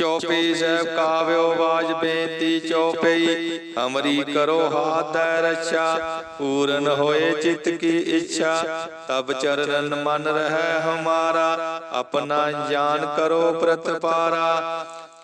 ਚੌਪਈ ਸਹਿਬ ਕਾਵਿਓ ਬਾਜ ਬੇਨਤੀ ਚੌਪਈ ਹਮਰੀ ਕਰੋ ਹਾਥ ਰੱਛਾ। ਪੂਰਨ ਹੋਏ ਚਿਤ ਕੀ ਇੱਛਾ। ਤਬ ਚਰਨ ਮਨ ਰਹਿ ਹਮਾਰਾ। ਆਪਣਾ ਜਾਨ ਕਰੋ ਪ੍ਰਤਪਾਰਾ।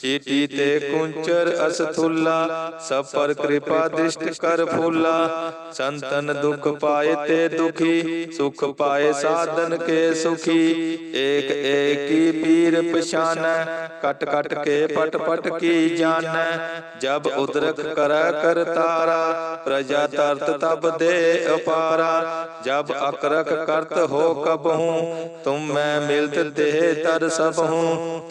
ਚੀਟੀ ਤੇ ਕੁੰਚਰ ਅਸਥੁੱਲਾ ਸਭ ਪਰ ਕਿਰਪਾ ਦ੍ਰਿਸ਼ਟ ਕਰ ਫੂਲਾ ਸੰਤਨ ਦੁਖ ਪਾਏ ਤੇ ਦੁਖੀ ਸੁਖ ਪਾਏ ਸਾਧਨ ਕੇ ਸੁਖੀ ਏਕ ਏਕੀ ਪੀਰ ਪਛਾਨੈ ਕਟ ਕਟ ਕੇ ਪਟ ਪਟ ਕੀ ਜਾਣੈ ਜਬ ਉਦਰਕ ਕਰੈ ਕਰਤਾਰਾ ਪ੍ਰਜਾ ਤਰਤ ਤਬ ਦੇ ਅਪਾਰਾ ਜਬ ਅਕਰਕ ਕਰਤ ਹੋ ਕਬਹੂ ਤੁਮ ਮੈਂ ਮਿਲਤ ਦੇਹ ਤਰ ਸਭ ਹੂੰ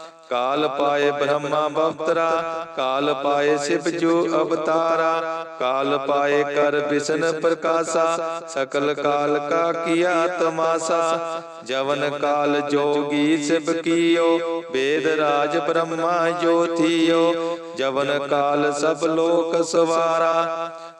ਕਾਲ ਪਾਏ ਬ੍ਰਹਮਾ ਬਵਤਰਾ, ਕਾਲ ਪਾਏ ਸਿਵ ਜੋ ਅਵਤਾਰਾ, ਕਾਲ ਪਾਏ ਕਰ ਬਿਸ਼ਨ ਪ੍ਰਕਾਸ਼ਾ, ਸਕਲ ਕਾਲ ਕਾ ਕੀਆ ਤਮਾਸਾ, ਜਵਨ ਕਾਲ ਜੋਗੀ ਸਿਵ ਕੀਓ, ਵੇਦ ਰਾਜ ਬ੍ਰਹਮਾ ਜੋਤੀਓ, ਜਵਨ ਕਾਲ ਸਭ ਲੋਕ ਸਵਾਰਾ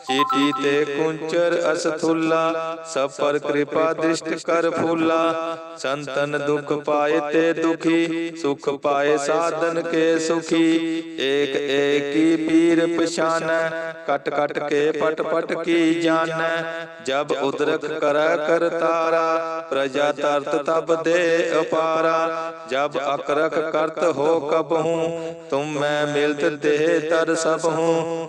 ਪਛਾਨਤ ਚੀਟੀ ਤੇ ਕੁੰਚਰ ਅਸਥੁੱਲਾ ਸਭ ਪਰ ਕਿਰਪਾ ਦ੍ਰਿਸ਼ਟ ਕਰ ਫੂਲਾ ਸੰਤਨ ਦੁਖ ਪਾਏ ਤੇ ਦੁਖੀ ਸੁਖ ਪਾਏ ਸਾਧਨ ਕੇ ਸੁਖੀ ਏਕ ਏਕੀ ਪੀਰ ਪਛਾਨੈ ਕਟ ਕਟ ਕੇ ਪਟ ਪਟ ਕੀ ਜਾਣੈ ਜਬ ਉਦਰਕ ਕਰੈ ਕਰਤਾਰਾ ਪ੍ਰਜਾ ਤਰਤ ਤਬ ਦੇ ਅਪਾਰਾ ਜਬ ਅਕਰਖ ਕਰਤ ਹੋ ਕਬਹੂ ਤੁਮ ਮੈਂ ਮਿਲਤ ਦੇਹ ਤਰ ਸਭ ਹੂੰ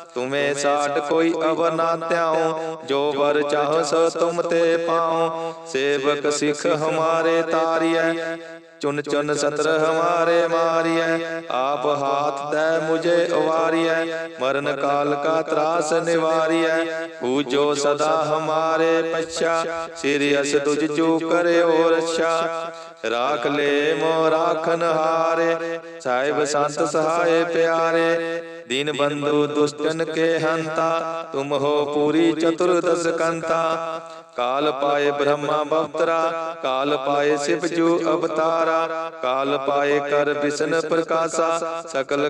ਤੁਮੇ ਸਾਟ ਕੋਈ ਅਵਰ ਨਾ ਧਿਆਉ, ਜੋ ਵਰ ਚਾਹੋ ਸੋ ਤੁਮ ਤੇ ਪਾਉ। ਸੇਵਕ ਸਿੱਖ ਹਮਾਰੇ ਤਾਰੀਐ, ਚੁਨ ਚੁਨ ਸਤਰ ਹਮਾਰੇ ਮਾਰੀਐ। ਆਪ ਹਾਥ ਦੈ ਮੁਝੇ ਉਵਾਰੀਐ ਮਰਨ ਕਾਲ ਕਾ ਤਰਾਸ ਨਿਵਾਰੀਐ ਪੂਜੋ ਸਦਾ ਹਮਾਰੇ ਪਛਾ ਸਿਰ ਅਸ ਤੁਝ ਜੋ ਕਰਿਓ ਰਛਾ ਰਾਖ ਲੈ ਮੋ ਰਾਖਨ ਹਾਰੇ ਸਾਹਿਬ ਸੰਤ ਸਹਾਏ ਪਿਆਰੇ ਦੀਨ ਬੰਧੂ ਦੁਸ਼ਟਨ ਕੇ ਹੰਤਾ ਤੁਮ ਹੋ ਪੂਰੀ ਚਤੁਰਦਸ ਕੰਤਾ ਕਾਲ ਪਾਏ ਬ੍ਰਹਮਾ ਬਵਤਰਾ ਕਾਲ ਪਾਏ ਸਿਵ ਜੂ ਅਵਤਾਰਾ ਕਾਲ ਪਾਏ ਕਰ ਬਿਸ਼ਨ ਪ੍ਰਕਾਸ਼ਾ ਸਕਲ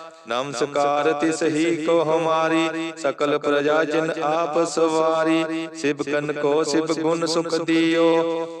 ਨਮਸਕਾਰ ਤਿਸ ਹੀ ਕੋ ਹਮਾਰੀ ਸਕਲ ਪ੍ਰਜਾ ਜਿਨ ਆਪ ਸਵਾਰੀ ਸਿਬਕਨ ਕੋ ਸਿਬ ਗੁਣ ਸੁਖ ਦਿਓ।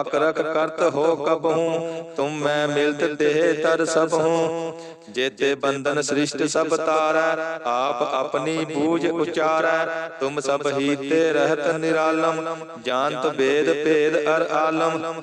ਅਕਰਕ ਕਰਤ ਹੋ ਕਬਹੂ ਤੁਮ ਮੈਂ ਮਿਲਤ ਦੇਹ ਤਰ ਸਭ ਹੂੰ। ਜੇਤੇ ਬੰਧਨ ਸ੍ਰਿਸ਼ਟ ਸਭ ਤਾਰੈ, ਆਪ ਆਪਣੀ ਬੂਝ ਉਚਾਰੈ। ਤੁਮ ਸਭ ਹੀ ਤੇ ਰਹਿਤ ਨਿਰਾਲਮ, ਜਾਣਤ ਵੇਦ ਭੇਦ ਅਰ ਆਲਮ।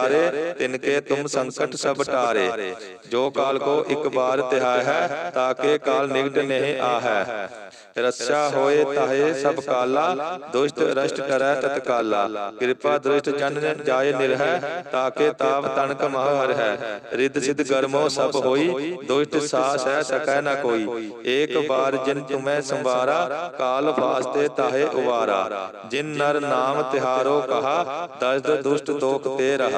ਤਿਹਾਰੇ ਤਿਨਕੇ ਤੁਮ ਸੰਕਟ ਸਭ ਟਾਰੇ। ਜੋ ਕਾਲ ਕੋ ਇੱਕ ਬਾਰ ਤਿਹਾਇ ਹੈ ਤਾਕੇ ਕਾਲ ਨਿਗਟ ਨਹੀਂ ਆਹੈ। ਰਸਾ ਹੋਏ ਤਾਹੇ ਸਭ ਕਾਲਾ, ਦੁਸ਼ਟ ਰਸ਼ਟ ਕਰੈ ਤਤਕਾਲਾ ਕਿਰਪਾ ਦ੍ਰਿਸ਼ਟ ਜਨ ਜਾਏ ਨਿਰਹਿ ਤਾਕੇ ਤਾਪ ਤਨਕ ਮਹ ਹਰ ਹੈ ਰਿੱਧ ਸਿਧ ਗਰਮੋ ਸਭ ਹੋਈ, ਦੁਸ਼ਟ ਸਾਸ ਹੈ ਸਕੈ ਨਾ ਕੋਈ। ਏਕ ਬਾਰ ਜਿਨ ਤੁਮੈ ਸੰਵਾਰਾ, ਕਾਲ ਫਾਸਤੇ ਤਾਹੇ ਉਵਾਰਾ। ਜਿਨ ਨਰ ਨਾਮ ਤਿਹਾਰੋ ਕਹਾ, ਦਸਦ ਦੁਸ਼ਟ ਦੋਖ ਤੇ ਰਹਾ।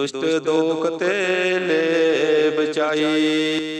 ਦੁਸ਼ਟ ਦੋਖ ਤੇ ਲੈ ਬਚਾਈ।